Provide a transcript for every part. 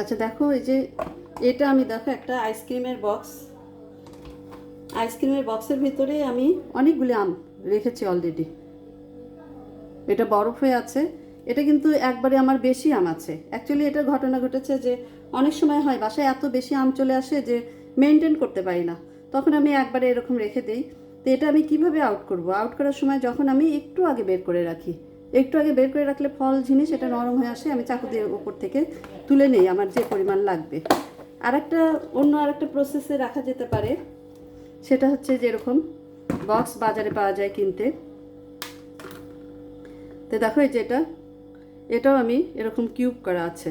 আচ্ছা দেখো এই যে এটা আমি, দেখো একটা আইসক্রিমের বক্স আইসক্রিমের বক্সের ভিতরে আমি অনেকগুলি আম রেখেছি অলরেডি এটা বরফ হয়ে আছে। এটা কিন্তু একবারে আমার বেশি আম আছে। অ্যাকচুয়ালি এটা ঘটনা ঘটেছে যে অনেক সময় হয় বাসায় এত বেশি আম চলে আসে যে মেনটেন করতে পারি না। তখন আমি একবারে এরকম রেখে দিই। তো এটা আমি কীভাবে আউট করব? আউট করার সময় যখন আমি একটু আগে বের করে রাখি। একটু আগে বের করে রাখলে ফল, জিনিস এটা নরম হয়ে আসে, আমি চাকু দিয়ে উপর থেকে তুলে নেই, আমার যে পরিমাণ লাগবে। আর একটা অন্য আরেকটা প্রসেসে রাখা যেতে পারে, সেটা হচ্ছে যেরকম বক্স বাজারে পাওয়া যায় কিনতে। তো দেখো এই যে এটা, এটাও আমি এরকম কিউব করা আছে।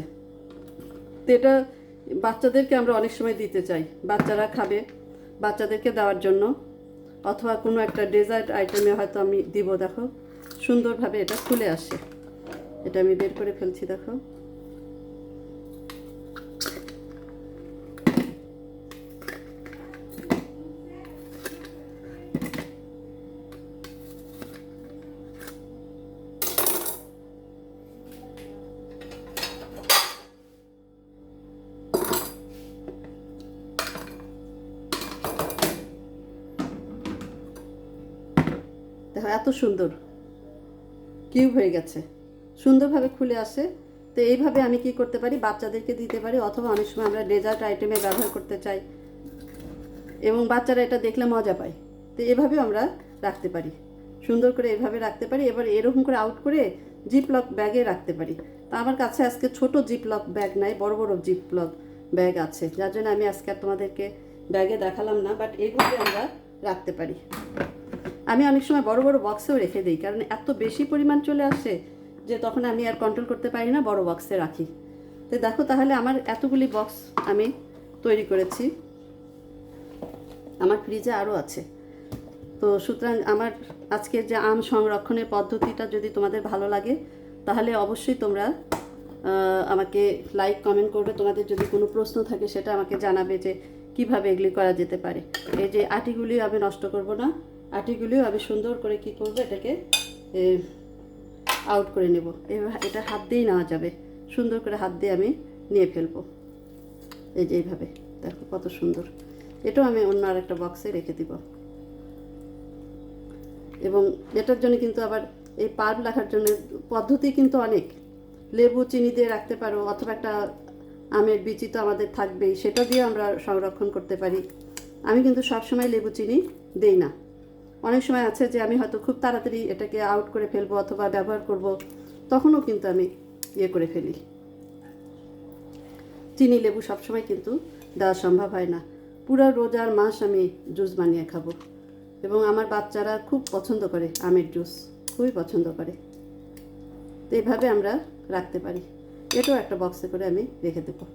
তো এটা বাচ্চাদেরকে আমরা অনেক সময় দিতে চাই। বাচ্চারা খাবে, বাচ্চাদেরকে দেওয়ার জন্য, অথবা কোনো একটা ডেজার্ট আইটেমে হয়তো আমি দিব, দেখো। সুন্দরভাবে এটা খুলে আসে। এটা আমি বের করে ফেলছি দেখো এত সুন্দর। কিউব হয়ে গেছে? সুন্দরভাবে খুলে আসে। তো এইভাবে আমি কি করতে পারি? বাচ্চাদেরকে দিতে পারি? অথবা অনেক সময় আমরা ডেজার্ট আইটেমে ব্যবহার করতে চাই। এবং বাচ্চারা এটা দেখলে মজা পায়। তো এভাবেও আমরা রাখতে পারি। সুন্দর করে এভাবে রাখতে পারি। এবার এরকম করে আউট করে জিপলক ব্যাগে রাখতে পারি। তা আমার কাছে আজকে ছোট জিপলক ব্যাগ নাই, বড় বড় জিপলক ব্যাগ আছে। যার জন্য আমি আজকে তোমাদেরকে ব্যাগে দেখালাম না বাট এইভাবে আমরা রাখতে পারি। আমি অনেক সময় বড় বড় বক্সেও রেখে দিই, কারণ এত বেশি পরিমাণ চলে আসে যে তখন আমি আর কন্ট্রোল করতে পারি না, বড় বক্সে রাখি। তো দেখো তাহলে আমার এতগুলি বক্স আমি তৈরি করেছি। আমার ফ্রিজে আরও আছে। তো সুতরাং আমার আজকের যে আম সংরক্ষণের পদ্ধতিটা যদি তোমাদের ভালো লাগে, তাহলে অবশ্যই তোমরা আমাকে লাইক কমেন্ট করবে। তোমাদের যদি কোনো প্রশ্ন থাকে, সেটা আমাকে জানাবে যে কীভাবে এগুলি করা যেতে পারে। এই যে আটিগুলি আমি নষ্ট করব না। আটিগুলিও আমি সুন্দর করে কি করব? এটাকে আউট করে নেব। এটা হাত দিয়েই নেওয়া যাবে। সুন্দর করে হাত দিয়ে আমি নিয়ে ফেলব। এই যে এইভাবে। দেখো কত সুন্দর। এটাও আমি অন্য আরেকটা বক্সে রেখে দিব। এবং এটার জন্য কিন্তু আবার এই পাল্প রাখার জন্য পদ্ধতি কিন্তু অনেক। লেবু, চিনি দিয়ে রাখতে পারো, অথবা একটা আমের বিচি তো আমাদের থাকবেই, সেটা দিয়ে আমরা সংরক্ষণ করতে পারি। আমি কিন্তু সবসময় লেবু, চিনি দেই না। অনেক সময় আছে যে আমি হয়তো খুব তাড়াতাড়ি এটাকে আউট করে ফেলব অথবা ব্যবহার করব, তখনও কিন্তু আমি ইয়ে করে ফেলি। চিনি, লেবু সবসময় কিন্তু দেওয়া সম্ভব হয় না। পুরো রোজার মাস আমি জুস বানিয়ে খাব। এবং আমার বাচ্চারা খুব পছন্দ করে আমের জুস খুবই পছন্দ করে। তো এইভাবে আমরা রাখতে পারি। এটাও একটা বক্সে করে আমি রেখে দেবো।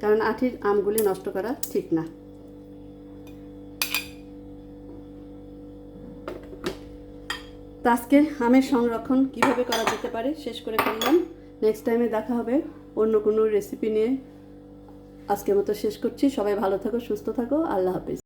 কারণ আঠির আমগুলি নষ্ট করা ঠিক না। তো আজকে আমের সংরক্ষণ কীভাবে করা যেতে পারে শেষ করে ফেললাম। নেক্সট টাইমে দেখা হবে অন্য কোনো রেসিপি নিয়ে। আজকের মতো শেষ করছি। সবাই ভালো থাকো, সুস্থ থাকো। আল্লাহ হাফিজ।